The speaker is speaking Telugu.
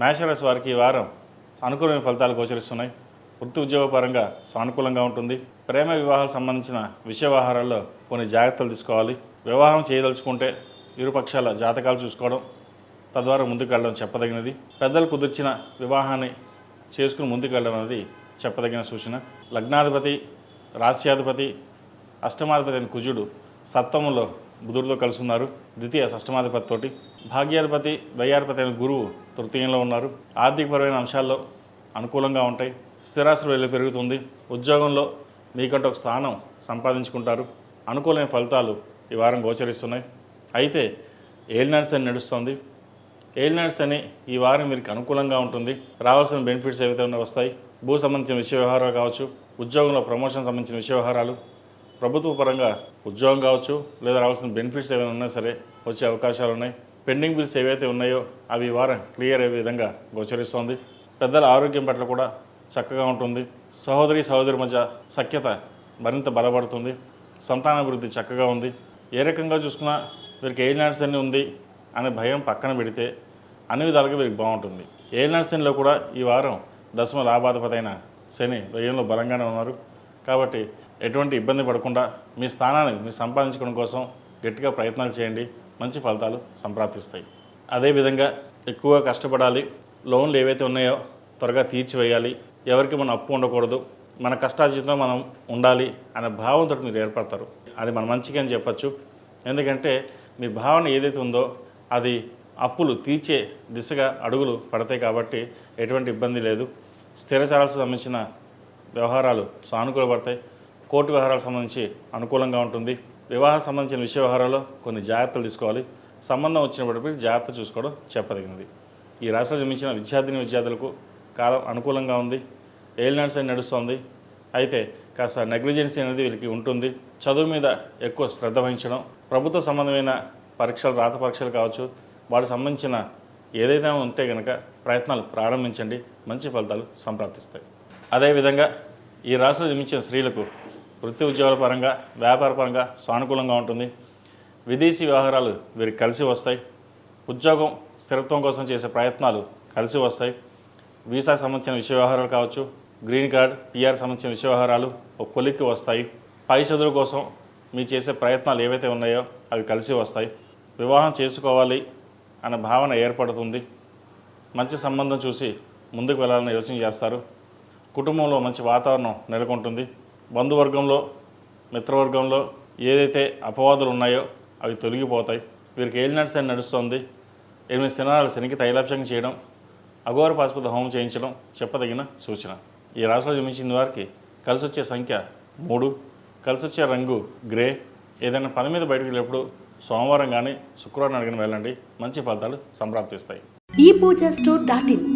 మేషరాశి వారికి ఈ వారం సానుకూలమైన ఫలితాలు గోచరిస్తున్నాయి. వృత్తి ఉద్యోగపరంగా సానుకూలంగా ఉంటుంది. ప్రేమ వివాహాలకు సంబంధించిన విషయ వ్యవహారాల్లో కొన్ని జాగ్రత్తలు తీసుకోవాలి. వివాహం చేయదలుచుకుంటే ఇరుపక్షాల జాతకాలు చూసుకోవడం తద్వారా ముందుకు వెళ్ళడం చెప్పదగినది. పెద్దలు కుదిర్చిన వివాహాన్ని చేసుకుని ముందుకు వెళ్ళడం అనేది చెప్పదగిన సూచన. లగ్నాధిపతి రాశ్యాధిపతి అష్టమాధిపతి అయిన కుజుడు సప్తమంలో బుధుడితో కలిసి ఉన్నారు ద్వితీయ షష్టమాధిపతి తోటి భాగ్యాధిపతి వ్యయాధిపతి అయిన గురువు తృతీయంలో ఉన్నారు. ఆర్థికపరమైన అంశాల్లో అనుకూలంగా ఉంటాయి. స్థిరాస్తులు వెళ్ళి పెరుగుతుంది. ఉద్యోగంలో మీకంటే ఒక స్థానం సంపాదించుకుంటారు. అనుకూలమైన ఫలితాలు ఈ వారం గోచరిస్తున్నాయి. అయితే ఏలినాడు అని నడుస్తుంది. ఏలినాడు అని ఈ వారం మీకు అనుకూలంగా ఉంటుంది. రావాల్సిన బెనిఫిట్స్ ఏవైతే ఉన్నాయో వస్తాయి. భూ సంబంధించిన విషయ వ్యవహారాలు కావచ్చు ఉద్యోగంలో ప్రమోషన్ సంబంధించిన విషయ వ్యవహారాలు ప్రభుత్వ పరంగా ఉద్యోగం కావచ్చు లేదా రావాల్సిన బెనిఫిట్స్ ఏమైనా ఉన్నా సరే వచ్చే అవకాశాలు ఉన్నాయి. పెండింగ్ బిల్స్ ఏవైతే ఉన్నాయో అవి వారం క్లియర్ అయ్యే విధంగా గోచరిస్తోంది. పెద్దల ఆరోగ్యం పట్ల కూడా చక్కగా ఉంటుంది. సహోదరి సహోదరి మధ్య సఖ్యత మరింత బలపడుతుంది. సంతానాభివృద్ధి చక్కగా ఉంది. ఏ రకంగా చూసుకున్నా వీరికి ఏ అన్ని ఉంది అనే భయం పక్కన పెడితే అన్ని విధాలుగా వీరికి బాగుంటుంది. ఏ నర్సన్లో కూడా ఈ వారం దశమ లాభాధిపతైన శని వ్యయంలో బలంగానే ఉన్నారు. కాబట్టి ఎటువంటి ఇబ్బంది పడకుండా మీ స్థానాన్ని మీరు సంపాదించుకోవడం కోసం గట్టిగా ప్రయత్నాలు చేయండి. మంచి ఫలితాలు సంప్రాప్తిస్తాయి. అదేవిధంగా ఎక్కువగా కష్టపడాలి. లోన్లు ఏవైతే ఉన్నాయో త్వరగా తీర్చివేయాలి. ఎవరికి మనం అప్పు ఉండకూడదు. మన కష్టార్జితంతో మనం ఉండాలి అనే భావంతో మీరు ఏర్పడతారు. అది మన మంచిగా అని చెప్పచ్చు. ఎందుకంటే మీ భావన ఏదైతే ఉందో అది అప్పులు తీర్చే దిశగా అడుగులు పడతాయి కాబట్టి ఎటువంటి ఇబ్బంది లేదు. స్థిరచరాలకు సంబంధించిన వ్యవహారాలు సానుకూలపడతాయి కోర్టు వ్యవహారాలకు సంబంధించి అనుకూలంగా ఉంటుంది. వివాహం సంబంధించిన విషయ వ్యవహారాల్లో కొన్ని జాగ్రత్తలు తీసుకోవాలి. సంబంధం వచ్చినప్పటికీ జాగ్రత్త చూసుకోవడం చెప్పదగినది. ఈ రాష్ట్రంలో జన్మించిన విద్యార్థిని విద్యార్థులకు కాలం అనుకూలంగా ఉంది. ఏలినాడ్స్ అని నడుస్తుంది. అయితే కాస్త నెగ్లిజెన్సీ అనేది వీరికి ఉంటుంది. చదువు మీద ఎక్కువ శ్రద్ధ వహించడం ప్రభుత్వ సంబంధమైన పరీక్షలు రాత పరీక్షలు కావచ్చు వాటికి సంబంధించిన ఏదైనా ఉంటే కనుక ప్రయత్నాలు ప్రారంభించండి. మంచి ఫలితాలు సంప్రాప్తిస్తాయి. అదేవిధంగా ఈ రాష్ట్రంలో జన్మించిన స్త్రీలకు వృత్తి ఉద్యోగాల పరంగా వ్యాపార పరంగా సానుకూలంగా ఉంటుంది. విదేశీ వ్యవహారాలు వీరికి కలిసి వస్తాయి. ఉద్యోగం స్థిరత్వం కోసం చేసే ప్రయత్నాలు కలిసి వస్తాయి. వీసా సంబంధించిన విషయ వ్యవహారాలు కావచ్చు గ్రీన్ కార్డ్ పిఆర్ సంబంధించిన విషయ వ్యవహారాలు ఒక కొలిక్కి వస్తాయి. పై చదువుల కోసం మీ చేసే ప్రయత్నాలు ఏవైతే ఉన్నాయో అవి కలిసి వస్తాయి. వివాహం చేసుకోవాలి అనే భావన ఏర్పడుతుంది. మంచి సంబంధం చూసి ముందుకు వెళ్ళాలని యోచన చేస్తారు. కుటుంబంలో మంచి వాతావరణం నెలకొంటుంది. బంధువర్గంలో మిత్రవర్గంలో ఏదైతే అపవాదులు ఉన్నాయో అవి తొలగిపోతాయి. వీరికి ఏలినట్స్ అని నడుస్తుంది. ఎనిమిది శనాలు శనికి తైలాభిషేకం చేయడం అఘోర పాశుపత హోమం చేయించడం చెప్పదగిన సూచన. ఈ రాశిలో జన్మించిన వారికి కలిసి వచ్చే సంఖ్య మూడు కలిసి వచ్చే రంగు గ్రే. ఏదైనా పని మీద బయటకు వెళ్ళినప్పుడు సోమవారం కానీ శుక్రవారం అడిగిన వెళ్ళండి. మంచి ఫలితాలు సంప్రాప్తిస్తాయి. ఈ పూజ స్టోర్ డాట్ ఇన్.